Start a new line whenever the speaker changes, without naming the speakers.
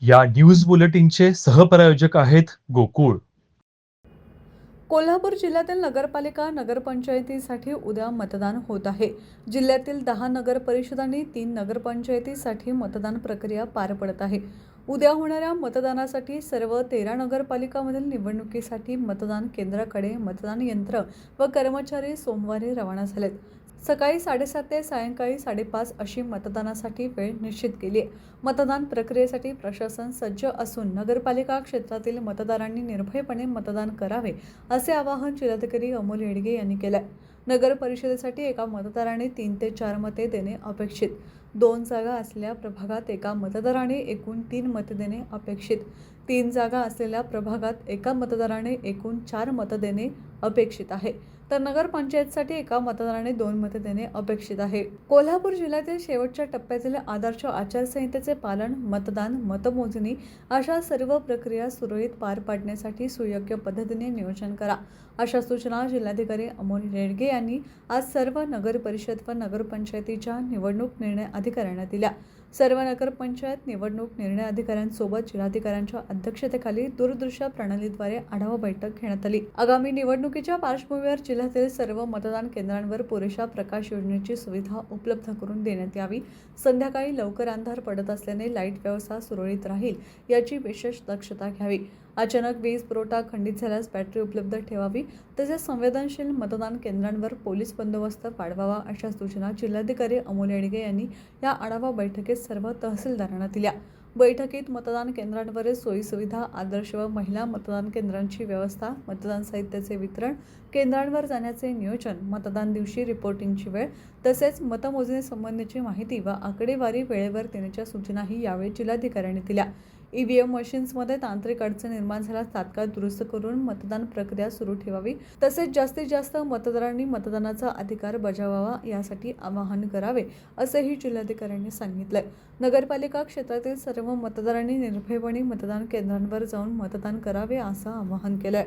या न्यूज बुलेटिनचे सहप्रायोजक आहेत गोकुळ.
कोल्हापूर जिल्ह्यातील नगरपालिका नगरपंचायतीसाठी उद्या मतदान होत आहे. जिल्ह्यातील दहा नगर परिषदांनी तीन नगरपंचायतीसाठी मतदान प्रक्रिया पार पडत आहे. उद्या होणाऱ्या मतदानासाठी सर्व तेरा नगरपालिकामधील निवडणुकीसाठी मतदान केंद्राकडे मतदान यंत्र व कर्मचारी सोमवारी रवाना झालेत. सकाळी साडेसात ते सायंकाळी साडेपाच अशी मतदानासाठी वेळ निश्चित केली आहे. मतदान प्रक्रियेसाठी प्रशासन सज्ज असून नगरपालिका क्षेत्रातील मतदारांनी निर्भयपणे मतदान करावे असे आवाहन जिल्हाधिकारी अमोल येडगे यांनी केलं नगर परिषदेसाठी एका मतदाराने तीन ते चार मते देणे अपेक्षित. दोन जागा असलेल्या प्रभागात एका मतदाराने एकूण तीन मत देणे अपेक्षित. तीन जागा असलेल्या प्रभागात एका मतदाराने एकूण चार मतं देणे अपेक्षित आहे. तर नगरपंचायतसाठी एका मतदाराने दोन मते देणे अपेक्षित आहे. कोल्हापूर जिल्ह्यातील शेवटच्या टप्प्यातील आदर्श आचारसंहितेचे पालन मतदान मतमोजणी अशा सर्व प्रक्रिया सुरळीत पार पाडण्यासाठी सुयोग्य पद्धतीने नियोजन करा. अशा सूचना जिल्हाधिकारी अमोल रेडगे यांनी आज सर्व नगर परिषद व नगरपंचायतीच्या निवडणूक निर्णय अधिकाऱ्यांना दिल्या. सर्व नगरपंचायत निवडणूक निर्णय अधिकाऱ्यांसोबत जिल्हाधिकाऱ्यांच्या अध्यक्षतेखाली दूरदृश्य प्रणालीद्वारे आढावा बैठक घेण्यात आली. आगामी निवडणुकीच्या पार्श्वभूमीवर जिल्ह्यातील सर्व मतदान केंद्रांवर पुरेशा प्रकाश योजनेची सुविधा उपलब्ध करून देण्यात यावी. संध्याकाळी लवकर अंधार पडत असल्याने लाइट व्यवस्था सुरळीत राहील याची विशेष दक्षता घ्यावी. अचानक वीज पुरवठा खंडित झाल्यास बॅटरी उपलब्ध ठेवावी तसेच संवेदनशील मतदान केंद्रांवर पोलीस बंदोबस्त वाढवावा अशा सूचना जिल्हाधिकारी अमोल येडगे यांनी या आढावा बैठकीत सर्व तहसीलदारांना दिल्या. बैठकीत मतदान केंद्रांवरील सोयीसुविधा आदर्श व महिला मतदान केंद्रांची व्यवस्था मतदान साहित्याचे वितरण केंद्रांवर जाण्याचे नियोजन मतदान दिवशी रिपोर्टिंगची वेळ तसेच मतमोजणीसंबंधीची माहिती व आकडेवारी वेळेवर देण्याच्या सूचनाही यावेळी जिल्हाधिकाऱ्यांनी दिल्या. ई व्ही एम मशीन्समध्ये तांत्रिक अडचण निर्माण झाल्यास तात्काळ दुरुस्त करून मतदान प्रक्रिया सुरू ठेवावी. तसेच जास्तीत जास्त मतदारांनी मतदानाचा अधिकार बजावावा यासाठी आवाहन करावे असेही जिल्हाधिकाऱ्यांनी सांगितलं नगरपालिका क्षेत्रातील सर्व मतदारांनी निर्भयपणे मतदान केंद्रांवर जाऊन मतदान करावे असं आवाहन केलंय.